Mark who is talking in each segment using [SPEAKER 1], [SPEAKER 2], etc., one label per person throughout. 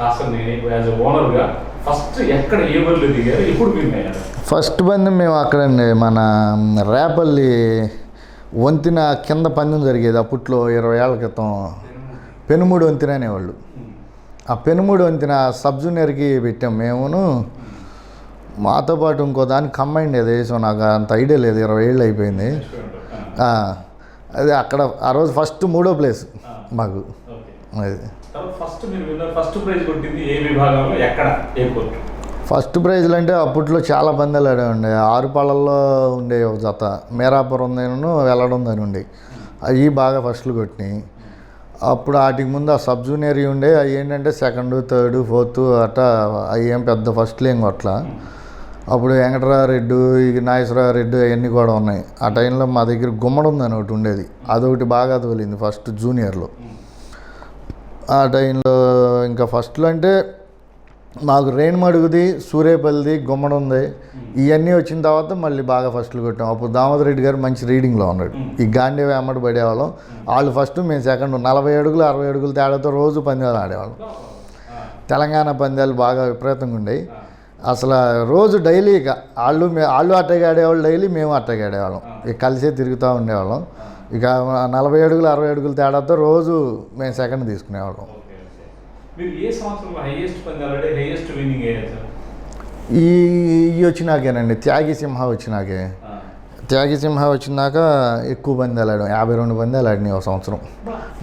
[SPEAKER 1] As ఓనర్గా first ఎక్కడ ఏ బరిలో దిగారు ఎప్పుడు మీరు అయ్యారు
[SPEAKER 2] ఫస్ట్ పందెం మేము అక్కడండి మన రేపల్లి వంతిన కింద పందెం జరిగేది. అప్పట్లో ఇరవై ఏళ్ళ క్రితం పెనుమూడు వంతిన అనేవాళ్ళు. ఆ పెనుమూడు వంతిన సబ్ జూనియర్కి పెట్టాం మేమును. మాతో పాటు ఇంకో దానికి కంబైండ్ ఏదో వేసాం నాకు అంత ఐడియా లేదు. ఇరవై ఏళ్ళు అయిపోయింది. అదే అక్కడ ఆ రోజు ఫస్ట్ మూడో ప్లేస్ మాకు. అది.
[SPEAKER 1] ఫస్ట్ మీరు ఫస్ట్ ప్రైజ్ కొట్టింది ఏ విభాగంలో? ఎక్కడ? ఏ కోర్టు
[SPEAKER 2] ఫస్ట్ ప్రైజ్లు అంటే అప్పట్లో చాలా పందాలు ఆడేవండి ఆరు పాళ్ళల్లో ఉండే ఒక జత. మేరాపురం దానిను వెళ్ళడం దాని ఉండే అవి బాగా ఫస్ట్లు కొట్టినాయి. అప్పుడు వాటికి ముందు ఆ సబ్ జూనియర్ ఉండే. అవి ఏంటంటే సెకండ్ థర్డ్ ఫోర్త్ అట్లా అవి ఏం పెద్ద ఫస్ట్లు ఏం కొట్ల అప్పుడు వెంకటరారెడ్డి ఇక నాగేశ్వరరెడ్డి అవన్నీ కూడా ఉన్నాయి. ఆ టైంలో మా దగ్గర గుమ్మడి ఉందని ఒకటి ఉండేది. అదొకటి బాగా తోలింది ఫస్ట్ జూనియర్లో ఆ టైంలో ఇంకా ఫస్ట్లో అంటే మాకు రేణుమడుగుది సూర్యపల్లిది గుమ్మడి ఉంది ఇవన్నీ వచ్చిన తర్వాత మళ్ళీ బాగా ఫస్ట్లు కొట్టాం. అప్పుడు దామోదర్ రెడ్డి గారు మంచి రీడింగ్లో ఉన్నాడు. ఈ గాంధీ వెంబడి పడేవాళ్ళం. వాళ్ళు ఫస్ట్ మేము సెకండ్ నలభై అడుగులు అరవై అడుగులు తేడాతో రోజు పందాలు ఆడేవాళ్ళం. తెలంగాణ పందాలు బాగా విపరీతంగా ఉండేవి అసలు రోజు డైలీ ఇక వాళ్ళు మే వాళ్ళు అట్టగా ఆడేవాళ్ళు డైలీ మేము అట్టగా ఆడేవాళ్ళం ఇక కలిసే తిరుగుతూ ఉండేవాళ్ళం. ఇక నలభై అడుగులు అరవై అడుగులు తేడాతో రోజు మేము సెకండ్ తీసుకునేవాళ్ళం. ఈ ఇవి వచ్చినాకేనండి త్యాగి సింహ వచ్చినాకే. త్యాగి సింహ వచ్చినాక ఎక్కువ పందాలు ఆడాం యాభై రెండు పందాలు ఆడినాయి ఒక సంవత్సరం.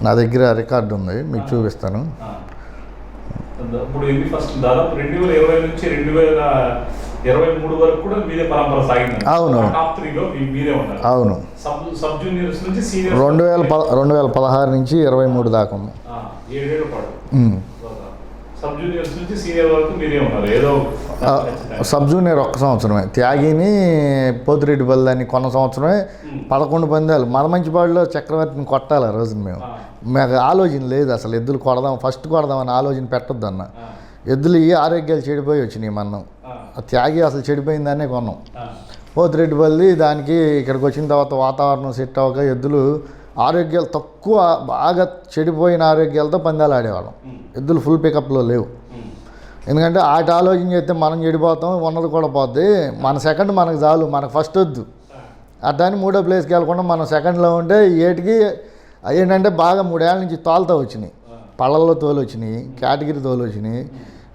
[SPEAKER 2] నా దగ్గర రికార్డు ఉంది మీకు చూపిస్తాను.
[SPEAKER 1] ఇప్పుడు ఫస్ట్ దాదాపు రెండు వేల ఇరవై నుంచి రెండు వేల ఇరవై మూడు వరకు కూడా మీదే పరంపర సాగింది
[SPEAKER 2] అవును.
[SPEAKER 1] టాప్ త్రీలో మీ- మీరే ఉన్నారు.
[SPEAKER 2] అవును. రెండు వేల పద రెండు వేల పదహారు నుంచి ఇరవై మూడు దాకా ఉంది.
[SPEAKER 1] సబ్
[SPEAKER 2] జూనియర్ ఒక్క సంవత్సరమే. త్యాగిని పోతిరెడ్డి బల్దాన్ని కొన్న సంవత్సరమే పదకొండు పందాలు. మదమంచిపాడులో చక్రవర్తిని కొట్టాలి ఆ రోజున మేము. మాకు ఆలోచన లేదు అసలు ఎద్దులు కొడదాం ఫస్ట్ కొడదామని ఆలోచన పెట్టొద్దు అన్న ఎద్దులు ఈ ఆరోగ్యాలు చెడిపోయి వచ్చినాయి మనం. త్యాగి అసలు చెడిపోయిందనే కొన్నాం. పోతిరెడ్డి బల్లి దానికి ఇక్కడికి వచ్చిన తర్వాత వాతావరణం సెట్ అవ్వక ఎద్దులు ఆరోగ్యాలు తక్కువ బాగా చెడిపోయిన ఆరోగ్యాలతో పందాలు ఆడేవాళ్ళం. ఎద్దులు ఫుల్ పికప్లో లేవు. ఎందుకంటే ఆట ఆలోచన చేస్తే మనం చెడిపోతాం ఉన్నది కూడా పోద్ది. మన సెకండ్ మనకు చాలు మనకు ఫస్ట్ వద్దు. అట్లని మూడో ప్లేస్కి వెళ్ళకుండా మనం సెకండ్లో ఉంటే ఏటికి ఏంటంటే బాగా మూడేళ్ళ నుంచి తోలుతో వచ్చినాయి. పళ్ళల్లో తోలు వచ్చినాయి కేటగిరీ తోలు వచ్చినాయి.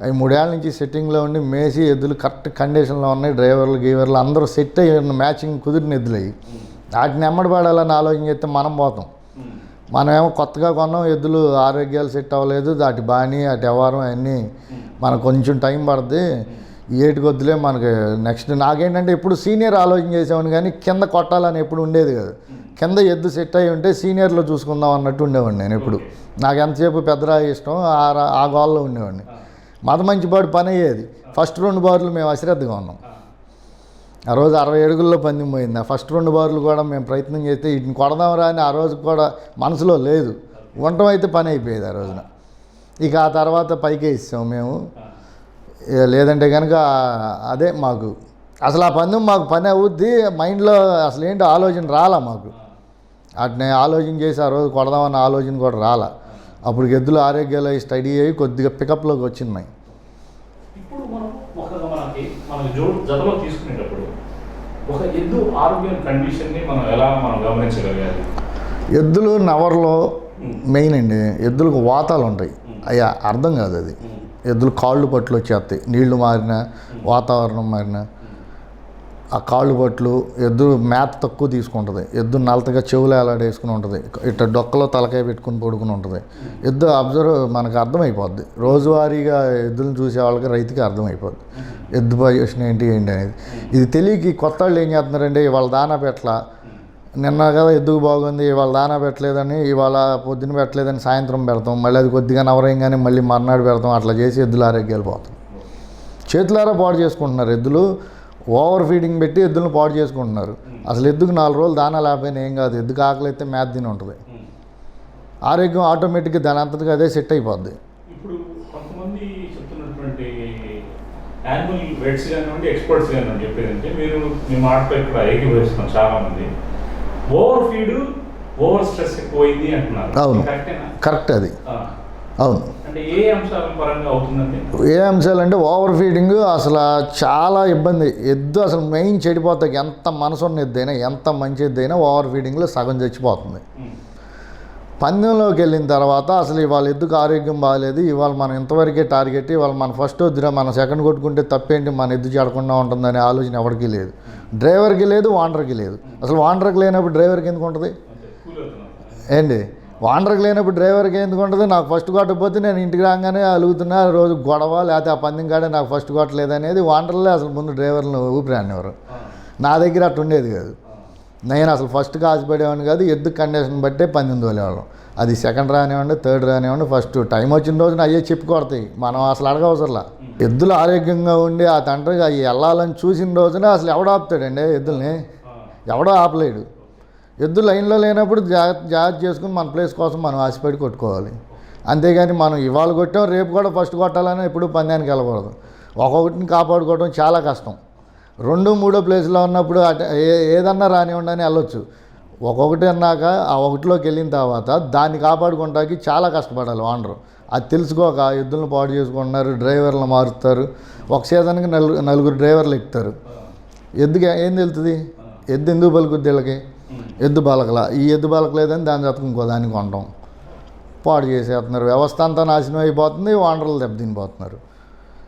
[SPEAKER 2] అవి మూడేళ్ళ నుంచి సెట్టింగ్లో ఉండి మేసి ఎద్దులు కరెక్ట్ కండిషన్లో ఉన్నాయి డ్రైవర్లు గీవర్లు అందరూ సెట్ అయ్యి ఉన్న మ్యాచింగ్ కుదిరిన ఎద్దులు అయ్యి వాటిని ఎమ్మడి పడాలని ఆలోచన చేస్తే మనం పోతాం. మనమేమో కొత్తగా కొన్నాం ఎద్దులు ఆరోగ్యాలు సెట్ అవ్వలేదు దాటి బాణి అటు వ్యవహారం అన్నీ మనకు కొంచెం టైం పడుతుంది ఏటి కొద్దులే మనకి నెక్స్ట్ నాకేంటంటే ఎప్పుడు సీనియర్ ఆలోచన చేసేవాడిని కానీ కింద కొట్టాలని ఎప్పుడు ఉండేది కదా. కింద ఎద్దు సెట్ అయి ఉంటే సీనియర్లో చూసుకుందాం అన్నట్టు ఉండేవాడిని నేను ఎప్పుడు. నాకు ఎంతసేపు పెద్దరా ఇష్టం ఆ రా- ఆ గోల్లో ఉండేవాడిని. మత మంచిపాడు పని అయ్యేది ఫస్ట్ రెండు బార్లు మేము అశ్రద్ధగా ఉన్నాం. ఆ రోజు అరవై అడుగుల్లో పందెం పోయింది ఆ ఫస్ట్ రెండు బార్లు కూడా మేము ప్రయత్నం చేస్తే వీటిని కొడదాంరా అని ఆ రోజు కూడా మనసులో లేదు. ఉండటం అయితే పని అయిపోయేది ఆ రోజున. ఇక ఆ తర్వాత పైకే ఇస్తాం మేము. లేదంటే కనుక అదే మాకు. అసలు ఆ పందెం మాకు పని అవుద్ది. మైండ్లో అసలు ఏంటి ఆలోచన రాలా మాకు. అట్నే ఆలోచన చేసి ఆ రోజు కొడదామన్న ఆలోచన కూడా రాలా. అప్పుడు ఎద్దులు ఆరోగ్యాలు అవి స్టడీ అయ్యి కొద్దిగా పికప్లోకి వచ్చినాయి
[SPEAKER 1] ఇప్పుడు మనం ఒక మనకి మనం జోడు జతలో తీసుకునేటప్పుడు ఒక ఎద్దు ఆరోగ్యం కండిషన్ని మనం ఎలా మనం గమనించగలగాలి?
[SPEAKER 2] ఎద్దులు నవర్లో మెయిన్ అండి. ఎద్దులకు వాతాలు ఉంటాయి. అయ్యా అర్థం కాదు అది. ఎద్దులు కాళ్ళు పట్లు వచ్చేస్తాయి. నీళ్ళు మారినా వాతావరణం మారినా. ఆ కాళ్ళు పట్లు ఎద్దు మేత తక్కువ తీసుకుంటుంది. ఎద్దు నలతగా చెవులు వేలాడేసుకుని ఉంటుంది. ఇట్లా డొక్కలో తలకాయ పెట్టుకుని పడుకుని ఉంటుంది. ఎద్దు అబ్జర్వ్ మనకు అర్థమైపోద్ది. రోజువారీగా ఎద్దులను చూసే వాళ్ళకి రైతుకి అర్థమైపోద్ది. ఎద్దు పొజిషన్ ఏంటి ఏంటి అనేది. ఇది తెలియకి కొత్త వాళ్ళు ఏం చేస్తున్నారంటే ఇవాళ దానా పెట్టలా. నిన్న కదా ఎద్దుకు బాగుంది ఇవాళ దానా పెట్టలేదని ఇవాళ పొద్దున పెట్టలేదని సాయంత్రం పెడతాం. మళ్ళీ అది కొద్దిగా నవరేయంగానే మళ్ళీ మర్నాడు పెడతాం. అట్లా చేసి ఎద్దులు ఆరోగ్యాలు పోతాం చేతులారా పాడు చేసుకుంటున్నారు ఎద్దులు. ఓవర్ ఫీడింగ్ పెట్టి ఎద్దులను పాడు చేసుకుంటున్నారు. అసలు ఎద్దుకు నాలుగు రోజులు దానా లేకపోయినా ఏం కాదు. ఎద్దుకు ఆకలి అయితే మేత తిని ఉంటుంది. ఆరోగ్యం ఆటోమేటిక్గా దాని అంతటిగా అదే సెట్ అయిపోద్ది.
[SPEAKER 1] ఇప్పుడు కొంతమంది చెప్తున్నటువంటి యాన్యువల్ వెయిట్స్ కానివ్వండి ఎక్స్పర్ట్స్ కానివ్వండి చెప్పేదంటే మీరు మీ మాటతో ఇక్కడ ఏకీభవిస్తున్నాం చాలా మంది ఓవర్ ఫీడ్ ఓవర్ స్ట్రెస్ ఎక్కువైంది అంటున్నారు.
[SPEAKER 2] అవును. కరెక్ట్ అది. అవును.
[SPEAKER 1] ఏ అంశాల
[SPEAKER 2] అంటే ఓవర్ ఫీడింగ్ అసలు చాలా ఇబ్బంది. ఎద్దు అసలు మెయిన్ చెడిపోతాయి ఎంత మనసు ఉన్న ఎద్దైనా ఎంత మంచి ఎద్దైనా ఓవర్ ఫీడింగ్లో సగం చచ్చిపోతుంది. పందెంలోకి వెళ్ళిన తర్వాత అసలు ఇవాళ ఎద్దుకు ఆరోగ్యం బాగాలేదు ఇవాళ మనం ఇంతవరకే టార్గెట్ ఇవాళ మన ఫస్ట్ వద్దురా మనం సెకండ్ కొట్టుకుంటే తప్పేంటి మన ఎద్దు చెడకుండా ఉంటుందనే ఆలోచన ఎవరికి లేదు. డ్రైవర్కి లేదు వాండర్కి లేదు. అసలు వాండర్కి లేనప్పుడు డ్రైవర్కి ఎందుకు ఉంటుంది? ఏంటి? ఓనర్కి లేనప్పుడు డ్రైవర్కి ఎందుకు ఉంటుంది నాకు ఫస్ట్ కొట్టకపోతే నేను ఇంటికి రాగానే అలుగుతున్నా రోజు గొడవ లేకపోతే ఆ పందెం కాడే నాకు ఫస్ట్ కొట్టలేదు అనేది ఓనర్లే అసలు ముందు డ్రైవర్లను ఊపిరానివ్వరు నా దగ్గర అట్టు ఉండేది కాదు. నేను అసలు ఫస్ట్ కాసిపడేవాడిని కాదు ఎద్దు కండిషన్ బట్టే పందెం తోలేవాళ్ళం. అది సెకండ్ రానివ్వండి థర్డ్ రానివ్వండి ఫస్ట్ టైం వచ్చిన రోజున అయ్యే చెప్పి కొడతాయి. మనం అసలు అడగవసరలా. ఎద్దులు ఆరోగ్యంగా ఉండి ఆ తండ్రికి అవి వెళ్ళాలని చూసిన రోజున అసలు ఎవడో ఆపుతాడండి ఎద్దుల్ని? ఎవడో ఆపలేడు. ఎద్దు లైన్లో లేనప్పుడు జాగ్రత్త జాగ్రత్త చేసుకుని మన ప్లేస్ కోసం మనం ఆశపడి కొట్టుకోవాలి. అంతేగాని మనం ఇవాళ కొట్టాం రేపు కూడా ఫస్ట్ కొట్టాలని ఎప్పుడు పందానికి వెళ్ళకూడదు. ఒక్కొక్కటిని కాపాడుకోవడం చాలా కష్టం. రెండు మూడో ప్లేస్లో ఉన్నప్పుడు ఏ ఏదన్నా రానివ్వండి అని వెళ్ళొచ్చు. ఒక్కొక్కటి అన్నాక ఆ ఒకటిలోకి వెళ్ళిన తర్వాత దాన్ని కాపాడుకోవడానికి చాలా కష్టపడాలి ఓనరు. అది తెలుసుకోక ఎద్దులను పాడు చేసుకుంటున్నారు డ్రైవర్లు మారుస్తారు. ఒక సీజన్కి నలుగురు నలుగురు డ్రైవర్లు ఎక్కుతారు. ఎద్దుకి ఏం తెలుస్తుంది ఎద్దు ఎందుకు పలుకుద్ది వీళ్ళకి? ఎద్దు బలకల. ఈ ఎద్దు బలకలేదని దాని జతకు ఇంకో దాన్ని కొనడం పాడు చేసేస్తున్నారు. వ్యవస్థ అంతా నాశనం అయిపోతుంది వాండర్లు దెబ్బతినిపోతున్నారు.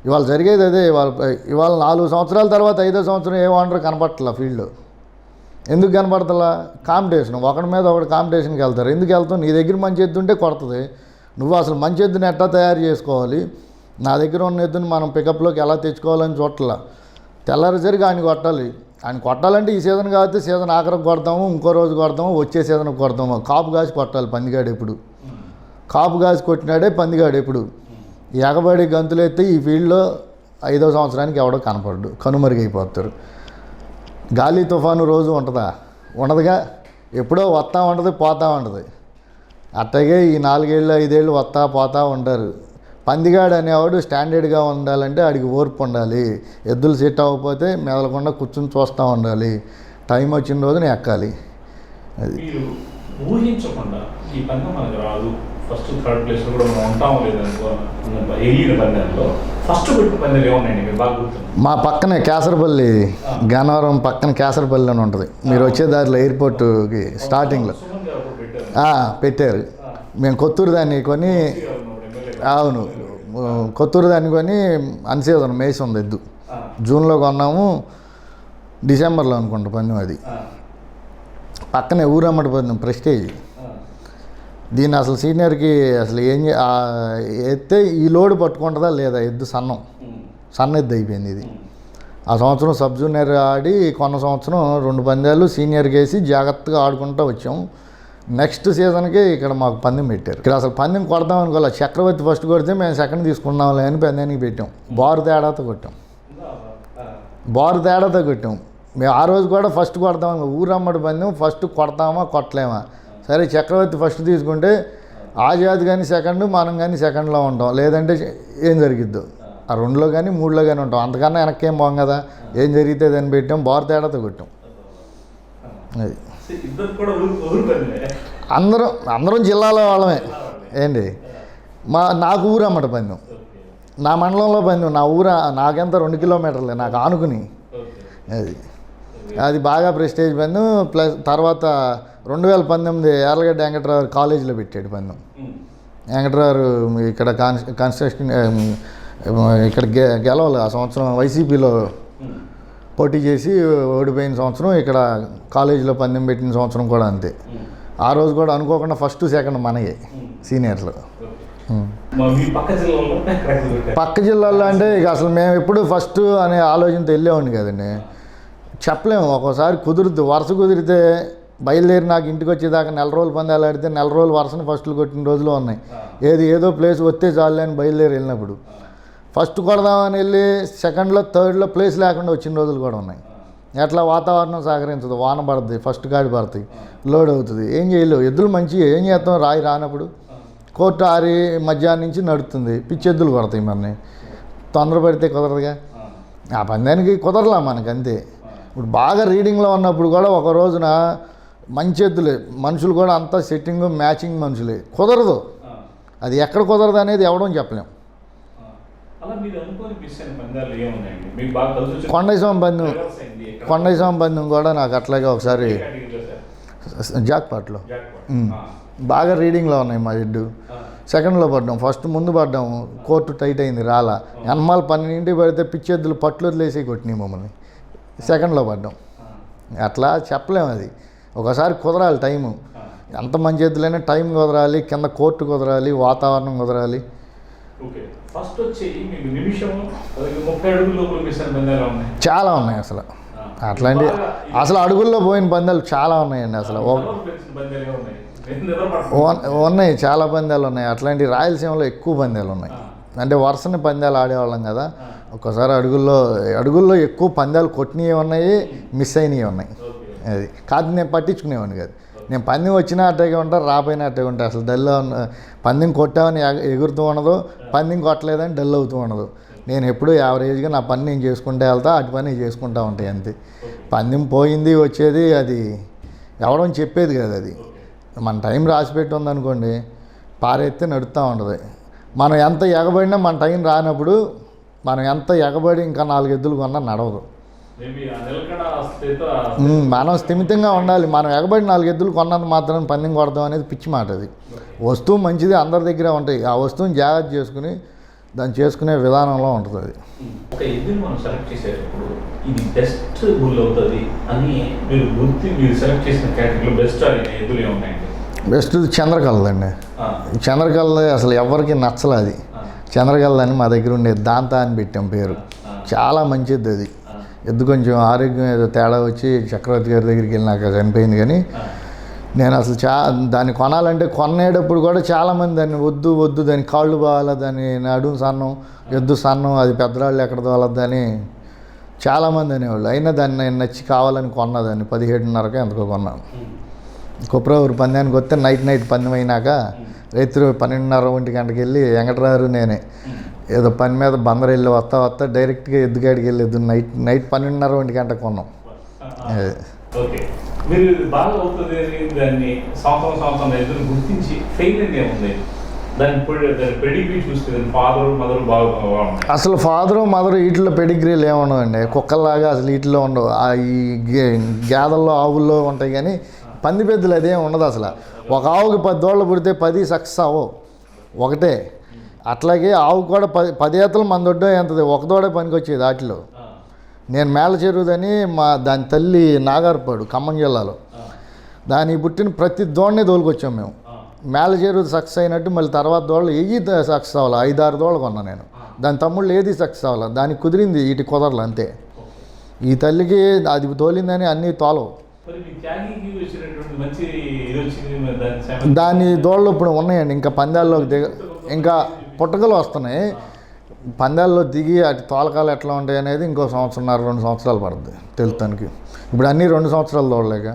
[SPEAKER 2] ఇవాళ జరిగేది అదే. ఇవాళ ఇవాళ నాలుగు సంవత్సరాల తర్వాత ఐదో సంవత్సరం ఏ వాండర్ కనపట్టలా ఫీల్డ్? ఎందుకు కనపడతలా? కాంపిటీషన్. ఒకటి మీద ఒకటి కాంపిటీషన్కి వెళ్తారు. ఎందుకు వెళ్తావు? నీ దగ్గర మంచి ఎద్దు ఉంటే కొడుతుంది. నువ్వు అసలు మంచి ఎద్దుని ఎట్టా తయారు చేసుకోవాలి? నా దగ్గర ఉన్న ఎద్దుని మనం పికప్లోకి ఎలా తెచ్చుకోవాలని చూడాల తెల్లారి జరిగి ఆయన కొట్టాలి. ఆయన కొట్టాలంటే ఈ సీజన్ కాబట్టి సీజన్ ఆఖరికి కొడతాము ఇంకో రోజు కొడతాము వచ్చే సీజన్కి కొడతాము. కాపు కాసి కొట్టాలి పందిగాడు ఎప్పుడు. కాపు కాసి కొట్టినాడే పందిగాడు ఎప్పుడు. ఎగబడి గంతులైతే ఈ ఫీల్డ్లో ఐదో సంవత్సరానికి ఎవడో కనపడ్డు కనుమరుగైపోతారు. గాలి తుఫాను రోజు ఉంటుందా? ఉండదుగా. ఎప్పుడో వస్తూ ఉంటుంది పోతూ ఉంటుంది. అట్టగే ఈ నాలుగేళ్ళు ఐదేళ్ళు వస్తా పోతా ఉంటారు. పందిగాడు అనేవాడు స్టాండర్డ్గా ఉండాలంటే ఆడికి ఓర్పు ఉండాలి. ఎద్దులు సెట్ అవ్వకపోతే మెదలకుండా కూర్చుని చూస్తూ ఉండాలి. టైం వచ్చిన రోజున ఎక్కాలి. అది.
[SPEAKER 1] మీరు ఊహించకుండా ఈ పందెం మనకు రాదు. ఫస్ట్ థర్డ్ ప్లేస్లో కూడా మనం ఉంటామో లేదనుకో అన్న ఎగిరిన పందెంలో ఫస్ట్ పెట్టిన పందెలు ఏమున్నాయండి? మీకు బాగా గుర్తుంది?
[SPEAKER 2] మా పక్కనే కేసరపల్లి గన్నవరం పక్కన కేసరపల్లి అని ఉంటుంది. మీరు వచ్చే దారిలో ఎయిర్పోర్ట్కి స్టార్టింగ్లో.
[SPEAKER 1] పెట్టారు.
[SPEAKER 2] మేము కొత్తూరు దాన్ని కొని అవును. కొత్తూరు దాన్ని కొని అన్సీజన్ మేసి ఉంది ఎద్దు. జూన్లో కొన్నాము డిసెంబర్లో అనుకుంటా పందెం అది. పక్కనే ఊరమ్మటి పందెం ప్రెస్టేజ్. దీన్ని అసలు సీనియర్కి అసలు ఏం ఎత్తే ఈ లోడ్ పట్టుకుంటుందా లేదా ఎద్దు సన్నం. సన్న ఎద్దు అయిపోయింది ఇది. ఆ సంవత్సరం సబ్ జూనియర్ ఆడి కొన్న సంవత్సరం రెండు పందాలు సీనియర్కి వేసి జాగ్రత్తగా ఆడుకుంటూ వచ్చాం. నెక్స్ట్ సీజన్కి ఇక్కడ మాకు పందెం పెట్టారు. ఇక్కడ అసలు పందెం కొడదాం అనుకోవాలి చక్రవర్తి ఫస్ట్ కొడితే మేము సెకండ్ తీసుకున్నాంలే అని పందానికి పెట్టాం. బారు తేడాతో కొట్టాం. బారు తేడాతో కొట్టాం. మేము ఆ రోజు కూడా ఫస్ట్ కొడదాం ఊరమ్మడి పందెం ఫస్ట్ కొడతామా కొట్టలేమా? సరే చక్రవర్తి ఫస్ట్ తీసుకుంటే ఆజాద్ కానీ సెకండ్ మనం కానీ సెకండ్లో ఉంటాం. లేదంటే ఏం జరిగిద్దు? ఆ రెండులో కానీ మూడులో కానీ ఉంటాం. అంతకన్నా వెనక్కి ఏం పోం కదా? ఏం జరిగితే దాన్ని పెట్టాం బారు తేడాతో కొట్టాం. అది. అందరం అందరం జిల్లాలో వాళ్ళమే. ఏంటి? మా నాకు ఊరు అమ్మట పందెం నా మండలంలో పందెం. నా ఊర నాకెంత రెండు కిలోమీటర్లే నాకు ఆనుకుని. అది. అది బాగా ప్రెస్టేజ్ పందెం. ప్లస్ తర్వాత రెండు వేల పంతొమ్మిది యార్లగడ్డ వెంకట్రావు కాలేజీలో పెట్టాడు పందెం. వెంకట్రావు ఇక్కడ కాన్ కన్స్ట్రక్షన్ ఇక్కడ గె గెలవాలి ఆ సంవత్సరం వైసీపీలో పోటీ చేసి ఓడిపోయిన సంవత్సరం ఇక్కడ కాలేజీలో పందెం పెట్టిన సంవత్సరం కూడా అంతే. ఆ రోజు కూడా అనుకోకుండా ఫస్ట్ సెకండ్ మనయే
[SPEAKER 1] మీ పక్క జిల్లాలో ఎక్కడ పెట్టారు.
[SPEAKER 2] పక్క జిల్లాలో అంటే ఇక అసలు మేము ఎప్పుడు ఫస్ట్ అనే ఆలోచనతో వెళ్ళేవాడిని కదండి. చెప్పలేము. ఒక్కోసారి కుదురుద్ది. వరుస కుదిరితే బయలుదేరి నాకు ఇంటికి వచ్చేదాకా నెల రోజులు పందాలు ఆడితే నెల రోజులు వరుసని ఫస్ట్లు కొట్టిన రోజులు ఉన్నాయి. ఏది ఏదో ప్లేస్ వస్తే చాలు అని బయలుదేరి వెళ్ళినప్పుడు. ఫస్ట్ కొడదామని వెళ్ళి సెకండ్లో థర్డ్లో ప్లేస్ లేకుండా వచ్చిన రోజులు కూడా ఉన్నాయి. ఎట్లా వాతావరణం సహకరించదు వాన పడుతుంది ఫస్ట్ గాడి పడుతుంది లోడ్ అవుతుంది. ఏం చేయలేవు ఎద్దులు మంచి ఏం చేస్తాం రాయి రానప్పుడు కోర్టు ఆరి మధ్యాహ్నం నుంచి నడుస్తుంది పిచ్చెద్దులు కొడతాయి మనని తొందరపడితే కుదరదుగా.
[SPEAKER 1] ఆ,
[SPEAKER 2] పందానికి కుదరలా మనకి అంతే. ఇప్పుడు బాగా రీడింగ్లో ఉన్నప్పుడు కూడా ఒక రోజున మంచి ఎద్దులే మనుషులు కూడా అంతా సెట్టింగ్ మ్యాచింగ్ మనుషులే. కుదరదు. అది ఎక్కడ కుదరదు అనేది ఎవడం చెప్పలేం. కొండైస్వామి.
[SPEAKER 1] ఎక్కడ?
[SPEAKER 2] కొండైస్వామి పందెం కూడా నాకు అట్లాగే ఒకసారి? జాక్పాట్లో. బాగా రీడింగ్లో ఉన్నాయి మా ఎడ్డు
[SPEAKER 1] ఆ.
[SPEAKER 2] సెకండ్లో పడ్డాం ఫస్ట్ ముందు పడ్డాము కోర్టు టైట్ అయింది రాలా ఎనమాల పన్నెండింటికి పడితే పిచ్చెద్దులు పట్లు వదిలేసి కొట్టినాయి మమ్మల్ని సెకండ్లో పడ్డాం. అట్లా చెప్పలేము అది ఒకసారి కుదరాలి టైము. ఎంత మంచి ఎద్దులైనా టైం కుదరాలి కింద కోర్టు కుదరాలి వాతావరణం కుదరాలి
[SPEAKER 1] ఫస్ట్ వచ్చి మీకు నిమిషం ముప్పై ఉన్నాయి.
[SPEAKER 2] చాలా ఉన్నాయి అసలు. అట్లాంటి అసలు అడుగుల్లో పోయిన పందాలు చాలా ఉన్నాయండి అసలు.
[SPEAKER 1] ఉన్నాయి?
[SPEAKER 2] చాలా పందాలు ఉన్నాయి. అట్లాంటి రాయలసీమలో ఎక్కువ పందాలు ఉన్నాయి. అంటే వరుసని పందాలు ఆడేవాళ్ళం కదా. ఒక్కసారి అడుగుల్లో అడుగుల్లో ఎక్కువ పందాలు కొట్టినవి ఉన్నాయి మిస్ అయినవి ఉన్నాయి. అది. కాదు నేను పట్టించుకునేవాడిని కాదు. నేను పందెం వచ్చినా అట్టగా ఉంటా రాపోయినా అట్టగా ఉంటా. అసలు డల్ పందెం కొట్టామని ఎగ- ఎగురుతూ ఉండదు పందెం కొట్టలేదని డల్ అవుతూ ఉండదు. నేను ఎప్పుడూ యావరేజ్గా నా పని నేను చేసుకుంటే వెళ్తా అటు పని నేను చేసుకుంటా ఉంటాయి అంతే. పందెం పోయింది వచ్చేది అది ఎవడం చెప్పేది కదా అది. మన టైం రాసి పెట్టి ఉందనుకోండి పారెత్తే నడుస్తూ ఉంటుంది. మనం ఎంత ఎగబడినా మన టైం రానప్పుడు మనం ఎంత ఎగబడి ఇంకా నాలుగు ఎద్దులు కొన్నా నడవదు. మనం స్థిమితంగా ఉండాలి. మనం ఎగబడి నాలుగు ఎద్దులు కొన్నంత మాత్రం పందెం కొడదాం అనేది పిచ్చి మాట అది. వస్తువు మంచిది అందరి దగ్గర ఉంటాయి. ఆ వస్తువుని జాగ్రత్త చేసుకుని దాన్ని చేసుకునే విధానంలో ఉంటుంది అది.
[SPEAKER 1] ఒక ఎద్దుని మనం సెలెక్ట్ చేసేటప్పుడు ఇది బెస్ట్ బుల్ అవుతుంది అని మీరు గుర్తి మీరు సెలెక్ట్ చేసిన కేటగిరీలో బెస్ట్ అయిన ఎద్దులు ఏమున్నాయండి?
[SPEAKER 2] బెస్ట్ చంద్రకళదండి చంద్రకళ అసలు ఎవరికి నచ్చలేదు అది. చంద్రకళ అని మా దగ్గర ఉండే దాంతా అని పెట్టాం పేరు. చాలా మంచిది అది. ఎద్దు కొంచెం ఆరోగ్యం ఏదో తేడా వచ్చి చక్రవర్తి గారి దగ్గరికి వెళ్ళినాక చనిపోయింది కానీ నేను అసలు చా దాన్ని కొనాలంటే కొనేటప్పుడు కూడా చాలామంది దాన్ని వద్దు వద్దు దాని కాళ్ళు బాగాల దాని నడుము సన్నం ఎద్దు సన్నం అది పెద్దరాళ్ళు ఎక్కడ తోలద్దని చాలామంది అనేవాళ్ళు. అయినా దాన్ని నేను నచ్చి కావాలని కొన్నదాన్ని పదిహేడున్నరకే ఎంతకో కొన్నాను. కుప్రవూరు పందానికి వస్తే నైట్ నైట్ పందెం అయినాక రైతులు పన్నెండున్నర ఒంటి గంటకి వెళ్ళి వెంకటరారు నేనే. ఏదో పని మీద బందరు వెళ్ళి వస్తా వస్తా డైరెక్ట్గా ఎద్దుగాడికి వెళ్ళి ఎద్దు నైట్ నైట్ పన్నెండున్నర ఒంటి గంటకు కొన్నాం.
[SPEAKER 1] మీరు బాగా అవుతుంది దాన్ని సంవత్సరం సంవత్సరం గుర్తించి ఫెయిల్ ఏముంది?
[SPEAKER 2] అసలు ఫాదరు మదరు వీటిలో పెడిగ్రీలు ఏముండవండి? కుక్కల్లాగా అసలు వీటిలో ఉండవు. ఆ ఈ గేదల్లో ఆవుల్లో ఉంటాయి కానీ పంది పెద్దలు అదేం ఉండదు అసలు. ఒక ఆవుకి పది దోళ్ళు పుడితే పది సక్సెస్ అవ్వవు. ఒకటే. అట్లాగే ఆవు కూడా పది పది ఏతలు మన దొడ్డ ఎంతది ఒక దోడే పనికొచ్చేది వాటిలో. నేను మేళ చెరువుదని మా దాని తల్లి నాగార్పాడు ఖమ్మం జిల్లాలో. దానికి పుట్టిన ప్రతి దోడనే తోలుకొచ్చాం మేము. మేళ చేరువు సక్సెస్ అయినట్టు మళ్ళీ తర్వాత దోళ్ళు ఎయ్యి సక్సెస్ అవ్వాలి? ఐదారు దోళ్ళు కొన్నా నేను. దాని తమ్ముళ్ళు ఏది సక్సెస్ అవ్వాలి? దానికి కుదిరింది వీటి కుదరలు అంతే. ఈ తల్లికి అది తోలిందని అన్నీ తోలవు.
[SPEAKER 1] దాని
[SPEAKER 2] దోళ్ళు ఇప్పుడు ఉన్నాయండి. ఇంకా పందాల్లోకి దిగ ఇంకా పుట్టకలు వస్తున్నాయి. పందాల్లో దిగి అటు తోలకాలు ఎట్లా ఉంటాయి అనేది ఇంకో సంవత్సరంన్నర రెండు సంవత్సరాలు పడుతుంది తెలుతానికి. ఇప్పుడు అన్నీ రెండు సంవత్సరాలు తోడలేక